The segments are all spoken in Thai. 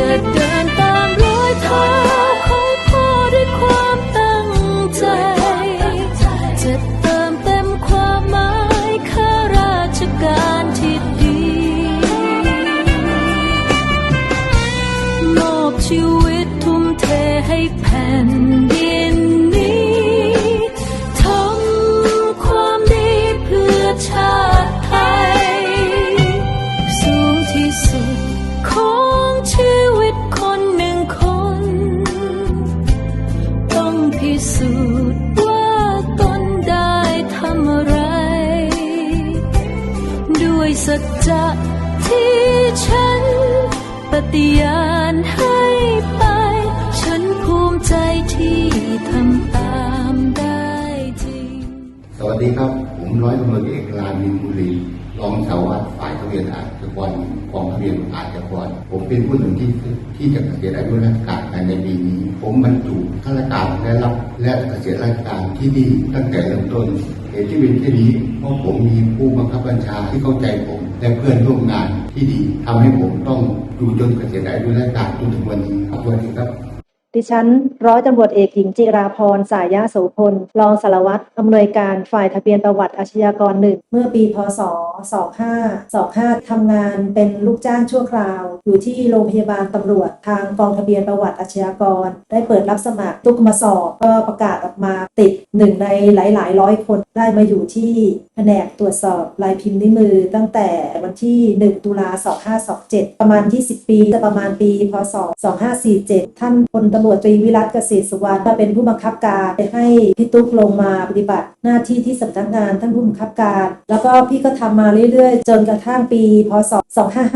จ ดีครับ ผมร้อยตำรวจเอกลานินบุรีรองสารวัตรฝ่ายทะเบียนอาชญากรกองทะเบียนอาชญากรผมเป็นผู้หนึ่งที่ที่จะเกษียณอายุราชการในปีนี้ ผมบรรจุข้าราชการและรับและเกษียณราชการที่ดีตั้งแต่เริ่มต้นเหตุที่เป็นที่นี้เพราะผมมีผู้บังคับบัญชาที่เข้าใจผม และเพื่อนร่วมงานที่ดีทำให้ผมต้องอยู่จนเกษียณอายุราชการจนถึงวันนี้ครับสวัสดีครับ ดิฉัน ร้อยตำรวจเอกหญิงจิราพร สายยาโสพล รองสารวัตรอำนวยการฝ่ายทะเบียนประวัติอาชญากรหนึ่ง เมื่อปี พศ 25 25 ทำงานเป็นลูกจ้างชั่วคราว อยู่ที่โรงพยาบาลตำรวจทางกองทะเบียนประวัติอาชญากร ได้เปิดรับสมัครทุกมาสอบก็ประกาศออกมา ติดหนึ่งในหลาย ๆ ร้อยคนได้มาอยู่ที่แผนกตรวจสอบลายพิมพ์นิ้วมือ ตั้งแต่วันที่ 1 ตุลา2527 ประมาณ 20 ปี จะประมาณปี พศ 2547 ท่านพลตำรวจตรีวิรัตเกษตรสุวรรณก็เป็นผู้บังคับการได้ให้พี่ตุ๊กลงมาปฏิบัติ หน้าที่ที่สำนักงานท่านผู้บังคับการ แล้วก็พี่ก็ทำมาเรื่อย ๆ จนกระทั่งปี พศ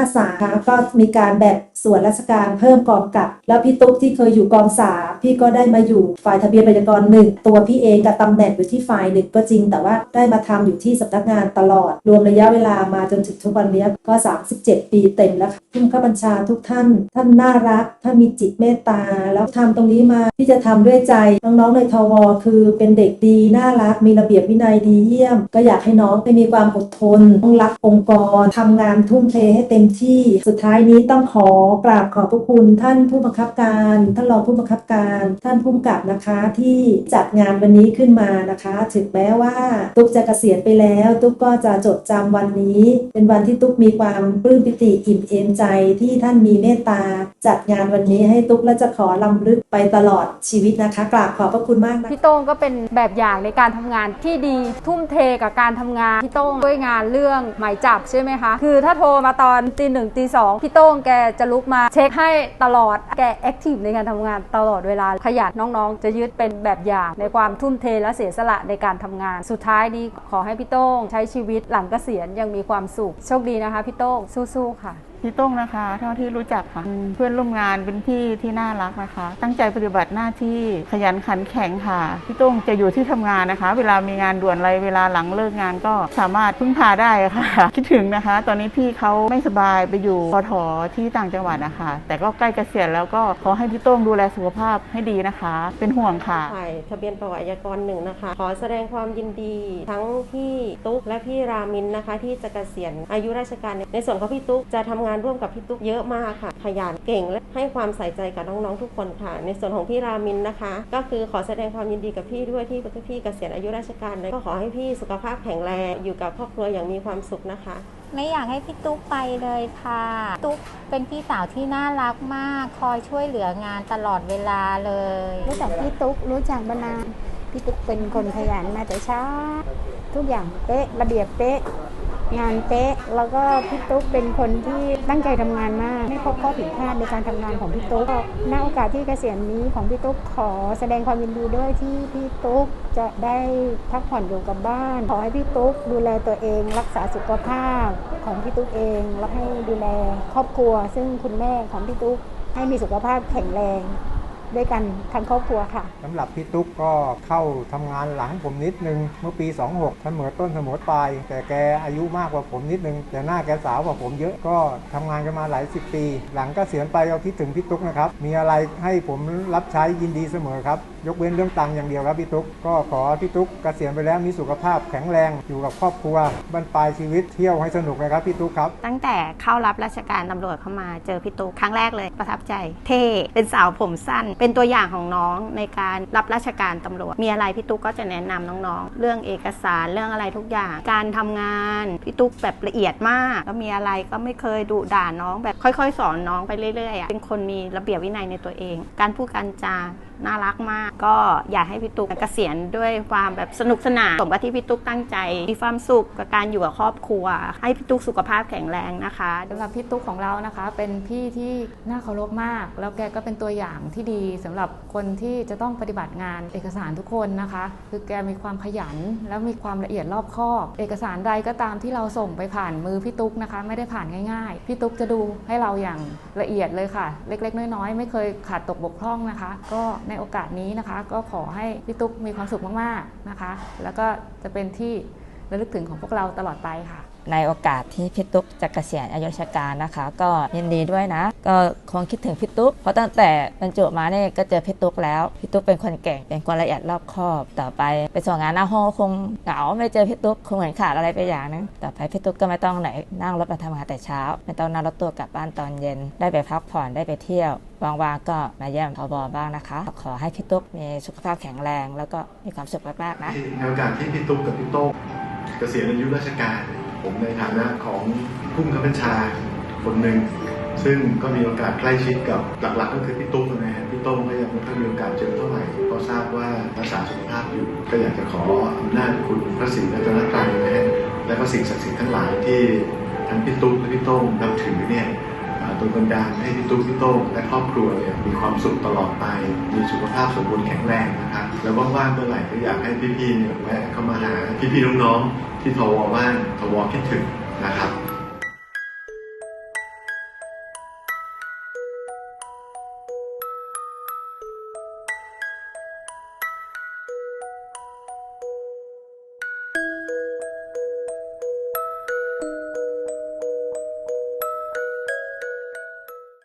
2553 ก็มีการแบ่งส่วนราชการเพิ่มกองกับ แล้วพี่ตุ๊กที่เคยอยู่กองสาพี่ก็ได้มาอยู่ฝ่ายทะเบียนประชากรหนึ่งตัวพพี่เองกับตำแหน่งอยู่ที่ฝ่ายหนึ่งก็จริง แต่ว่าได้มาทำอยู่ที่สำนักงานตลอด รวมระยะเวลามาจนถึงทุกวันนี้ก็ 37 ปีเต็มแล้วค่ะผู้บังคับบัญชาทุกท่าน ท่านน่ารัก ท่านมีจิตเมตตา แล้วทำตรงนี้มาที่จะทำด้วยใจ น้องๆในทวคือเป็นเด็กดี น่ารัก มีระเบียบวินัยดีเยี่ยม ก็อยากให้น้องได้มีความอดทนต้องรักองค์กรทำงานทุ่มเทให้เต็มที่ สุดท้ายนี้ต้องขอกราบขอบพระคุณ ท่านผู้บังคับการ ท่านรองผู้บังคับการ ท่านผู้กำกับนะคะที่จัดงานวันนี้ขึ้นมานะคะ ถึงแม้ว่าตุ๊กจะเกษียณไปแล้ว ตุ๊กก็จะจดจำวันนี้ เป็นวันที่ตุ๊กมีความปลื้มปิติอิ่มเอมใจที่ท่านมีเมตตา จัดงานวันนี้ให้ตุ๊กและจะขอลำลึกไปตลอดชีวิตนะคะกราบขอบพระคุณมากนะพี่โต้งก็เป็นแบบอย่างในการทำงานที่ดีทุ่มเทกับการทำงานพี่โต้งด้วยงานเรื่องหมายจับใช่ไหมคะคือถ้าโทรมาตอนตีหนึ่งตีสองพี่โต้งแกจะลุกมาเช็คให้ตลอดแกแอคทีฟในการทำงานตลอดเวลาขยันน้องๆ จะยึดเป็นแบบอย่างในความทุ่มเทและเสียสละในการทำงาน สุดท้ายนี้ขอให้พี่โต้งใช้ชีวิตหลังเกษียณยังมีความสุข โชคดีนะคะพี่โต้งสู้ๆค่ะ พี่โต้งนะคะ เท่าที่รู้จักค่ะเพื่อนร่วมงานเป็นพี่ที่น่ารักนะคะ ตั้งใจปฏิบัติหน้าที่ขยันขันแข็งค่ะพี่โต้งจะอยู่ที่ทำงานนะคะ เวลามีงานด่วนอะไรเวลาหลังเลิกงานก็สามารถพึ่งพาได้ค่ะ คิดถึงนะคะ ตอนนี้พี่เขาไม่สบายไปอยู่ปทที่ต่างจังหวัดนะคะ แต่ก็ใกล้เกษียณแล้วก็ขอให้พี่โต้งดูแลสุขภาพให้ดีนะคะ เป็นห่วงค่ะฝ่ายทะเบียนประวัติอาชญากรหนึ่งนะคะ ขอแสดงความยินดี ทั้งพี่ตุ๊กและพี่รามินนะคะ ที่จะเกษียณอายุราชการในส่วนของพี่ตุ๊กจะทำงานร่วมกับพี่ตุ๊กเยอะมากค่ะ ขยันเก่งและให้ความใส่ใจกับน้องๆทุกคนค่ะ ในส่วนของพี่รามินนะคะ ก็คือขอแสดงความยินดีกับพี่ด้วยที่พี่เกษียณอายุราชการเลยก็ขอให้พี่สุขภาพแข็งแรงอยู่กับครอบครัวอย่างมีความสุขนะคะ ไม่อยากให้พี่ตุ๊กไปเลยค่ะ ตุ๊กเป็นพี่สาวที่น่ารักมาก คอยช่วยเหลืองานตลอดเวลาเลยรู้จักพี่ตุ๊กรู้จักมานานพี่ตุ๊กเป็นคนขยันมาแต่เช้าทุกอย่างเป๊ะระเบียบเป๊ะ งานเป๊ะแล้วก็พี่ตุ๊กเป็นคนที่ตั้งใจทำงานมาก ไม่พบข้อผิดพลาดในการทำงานของพี่ตุ๊กณโอกาสที่เกษียณนี้ของพี่ตุ๊กขอแสดงความยินดีด้วยที่พี่ตุ๊กจะได้พักผ่อนอยู่กับบ้าน ขอให้พี่ตุ๊กดูแลตัวเอง รักษาสุขภาพของพี่ตุ๊กเองแล้วให้ดูแลครอบครัว ซึ่งคุณแม่ของพี่ตุ๊กให้มีสุขภาพแข็งแรง ด้วยกันทั้งครอบครัวค่ะสำหรับพี่ตุ๊กก็เข้าทำงานหลังผมนิดนึงเมื่อปี 26เสมอต้นเสมอปลายแต่แกอายุมากกว่าผมนิดนึง แต่หน้าแกสาวกว่าผมเยอะก็ทำงานกันมาหลายสิบปี หลังก็เสียณไปก็คิดถึงพี่ตุ๊กนะครับ มีอะไรให้ผมรับใช้ยินดีเสมอครับ ยกเว้นเรื่องตังค์อย่างเดียวครับพี่ตุ๊กก็ขอพี่ตุ๊กเกษียณไปแล้วมีสุขภาพแข็งแรงอยู่กับครอบครัวบรรปลายชีวิตเที่ยวให้สนุกนะครับพี่ตุ๊กครับตั้งแต่เข้ารับราชการตำรวจเข้ามาเจอพี่ตุ๊กครั้งแรกเลยประทับใจ เท่เป็นสาวผมสั้นเป็นตัวอย่างของน้องในการรับราชการตำรวจ มีอะไรพี่ตุ๊กก็จะแนะนำน้องๆ เรื่องเอกสารเรื่องอะไรทุกอย่าง การทำงานพี่ตุ๊กแบบละเอียดมาก แล้วมีอะไรก็ไม่เคยดุด่าน้องแบบค่อย ๆ สอนน้องไปเรื่อยๆอเป็นคนมีระเบียบวินัยในตัวเอง การพูดการจา น่ารักมาก ก็อยากให้พี่ตุ๊กเกษียณด้วยความแบบสนุกสนานสมกับที่พี่ตุ๊กตั้งใจ มีความสุขกับการอยู่กับครอบครัว ให้พี่ตุ๊กสุขภาพแข็งแรงนะคะสำหรับพี่ตุ๊กของเรานะคะ เป็นพี่ที่น่าเคารพมาก แล้วแกก็เป็นตัวอย่างที่ดีสำหรับคนที่จะต้องปฏิบัติงานเอกสารทุกคนนะคะ คือแกมีความขยันแล้วมีความละเอียดรอบคอบ เอกสารใดก็ตามที่เราส่งไปผ่านมือพี่ตุ๊กนะคะ ไม่ได้ผ่านง่ายๆ พี่ตุ๊กจะดูให้เราอย่างละเอียดเลยค่ะ เล็ก ๆ น้อยๆ ไม่เคยขาดตกบกพร่องนะคะ ก็ในโอกาสนี้นะคะ ก็ขอให้พี่ตุ๊กมีความสุขมากๆนะคะ แล้วก็จะเป็นที่ระลึกถึงของพวกเราตลอดไปค่ะ ในโอกาสที่พี่ตุ๊กจะเกษียณอายุราชการนะคะ ก็ยินดีด้วยนะ ก็คงคิดถึงพี่ตุ๊กเพราะตั้งแต่บรรจุมาเนี่ยก็เจอพี่ตุ๊กแล้วพี่ตุ๊กเป็นคนเก่งเป็นคนละเอียดรอบคอบต่อไป ไปส่งงานหน้าห้องคงเหงาไม่เจอพี่ตุ๊กคงเหมือนขาดอะไรไปอย่างนึงต่อไปพี่ตุ๊กก็ไม่ต้องไหนนั่งรถมาทำงานแต่เช้า ไม่ต้องนั่งรถตัวกลับบ้านตอนเย็น ได้ไปพักผ่อนได้ไปเที่ยวว่างๆก็มาเยี่ยมทบบ้างนะคะ ขอให้พี่ตุ๊กมีสุขภาพแข็งแรง แล้วก็มีความสุขมากๆนะในโอกาสที่พี่ตุ๊กกับพี่โต้งเกษียณอายุราชการ ผมในฐานะของผู้บังคับบัญชาคนหนึ่งซึ่งก็มีโอกาสใกล้ชิดกับหลักๆ ก็คือพี่ตุ้มนะฮะพี่ตุ้มก็ยังไม่ค่อยมีโอกาสเจอเท่าไหร่ก็ทราบว่ารักษาสุขภาพอยู่ ก็อยากจะขออำนาจคุณพระศรีรัตนตรัยนะฮะและก็สิ่งศักดิ์สิทธิ์ทั้งหลายที่ทั้งพี่ตุ้มและพี่ตุ้มนับถือเนี่ย โดยบันดาลให้พี่ตุ๊กพี่โต้งและครอบครัวเนี่ยมีความสุขตลอดไป มีสุขภาพสมบูรณ์แข็งแรงนะครับ แล้วว่างๆเมื่อไหร่ก็อยากให้พี่ๆเนี่ยแวะเข้ามาหาพี่ๆน้องๆที่ทวบ้านทวคิดถึงนะครับ